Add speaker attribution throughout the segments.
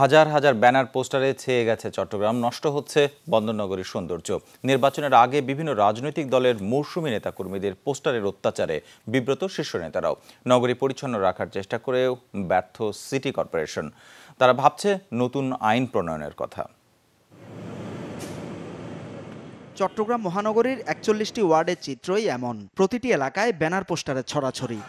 Speaker 1: হাজার হাজার ব্যানার পোস্টারে ছেয়ে গেছে চট্টগ্রাম, নষ্ট হচ্ছে বন্দরনগরীর সৌন্দর্য। নির্বাচনের আগে বিভিন্ন রাজনৈতিক দলের মৌসুমী নেতাকর্মীদের পোস্টারের অত্যাচারে বিব্রত শীর্ষ নেতারাও। নগরী পরিচ্ছন্ন রাখার চেষ্টা করেও ব্যর্থ সিটি কর্পোরেশন। তারা ভাবছে নতুন আইন প্রণয়নের কথা।
Speaker 2: চট্টগ্রাম মহানগরীর একচল্লিশটি ওয়ার্ডের চিত্রই এমন। প্রতিটি এলাকায় ব্যানার পোস্টারের ছড়াছড়ি।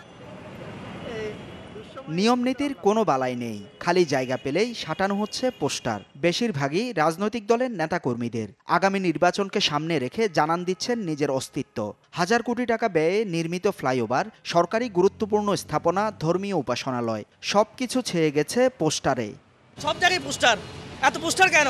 Speaker 2: নিয়ম নীতির কোনো বালাই নেই। খালি জায়গা পেলেই সাটানো হচ্ছে পোস্টার। বেশিরভাগই রাজনৈতিক দলের নেতাকর্মীদের। আগামী নির্বাচনকে সামনে রেখে জানান দিচ্ছেন নিজের অস্তিত্ব। হাজার কোটি টাকা ব্যয়ে নির্মিত ফ্লাইওভার সরকারি গুরুত্বপূর্ণ স্থাপনা ধর্মীয় উপাসনালয়। সবকিছু ছেয়ে গেছে পোস্টারে।
Speaker 3: সব জায়গায় পোস্টার। এত পোস্টার কেন?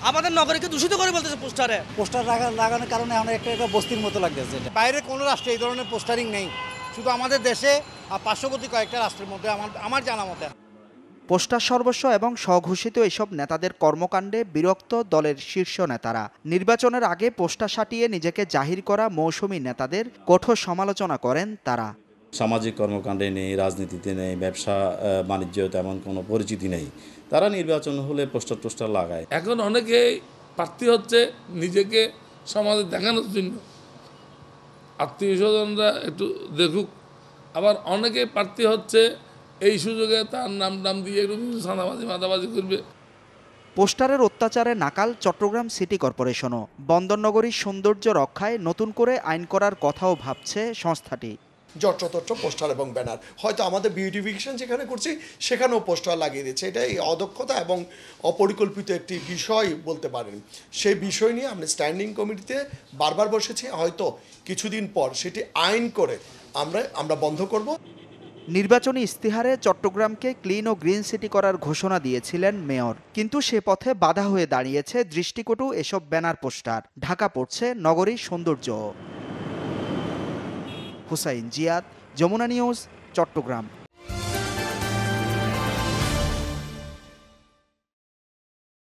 Speaker 3: আমাদের নগরীকে দূষিত করে বলতেছে পোস্টারে।
Speaker 4: পোস্টার লাগানোর কারণে আমরা একটা একটা বস্তির মতো লাগতেছে।
Speaker 5: বাইরে কোনো রাষ্ট্রে এই ধরনের পোস্টারিং নেই। শুধু আমাদের দেশে আর পার্শ্ববর্তী কয়েকটা রাষ্ট্রের মধ্যে আমার আমার জানা মতে।
Speaker 2: পোস্টার সর্বস্ব এবং স্বঘোষিত এসব নেতাদের কর্মকাণ্ডে বিরক্ত দলের শীর্ষ নেতারা। নির্বাচনের আগে পোস্টার সাটিয়ে নিজেকে জাহির করা মৌসুমী নেতাদের কঠোর সমালোচনা করেন তারা।
Speaker 6: সামাজিক কর্মকাণ্ডে নেই রাজনীতিতে নেই ব্যবসা বাণিজ্য তেমন কোনো পরিচিতি নেই। তারা নির্বাচন হলে পোস্টার টোস্টার লাগায়।
Speaker 7: এখন অনেকেই প্রার্থী হচ্ছে নিজেকে সমাজে দেখানোর জন্য। আত্মীয় স্বজনরা একটু দেখুক। আবার অনেকে প্রার্থী হচ্ছে, এই সুযোগে তার নাম নাম দিয়ে একটু সাদাবাজি মাদাবাজি করবে।
Speaker 2: পোস্টারের অত্যাচারে নাকাল চট্টগ্রাম সিটি কর্পোরেশনও। বন্দরনগরীর সৌন্দর্য রক্ষায় নতুন করে আইন করার কথাও ভাবছে সংস্থাটি।
Speaker 8: যত্রতত্র পোস্টার এবং ব্যানার। হয়তো আমাদের বিউটিফিকেশন যেখানে করছি, সেখানেও পোস্টার লাগিয়ে দিচ্ছে এটা এই অদক্ষতা এবং অপরিকল্পিত একটি বিষয় বলতে পারেন। সেই বিষয় নিয়ে আমরা স্ট্যান্ডিং কমিটিতে বারবার বসেছি। হয়তো কিছুদিন পর সেটি আইন করে আমরা আমরা বন্ধ করব।
Speaker 2: নির্বাচনী ইস্তিহারে চট্টগ্রামকে ক্লিন ও গ্রিন সিটি করার ঘোষণা দিয়েছিলেন মেয়র। কিন্তু সে পথে বাধা হয়ে দাঁড়িয়েছে দৃষ্টিকটু এসব ব্যানার পোস্টার। ঢাকা পড়ছে নগরীর সৌন্দর্য। হুসাইন জিয়াদ যমুনা নিউজ চট্টগ্রাম।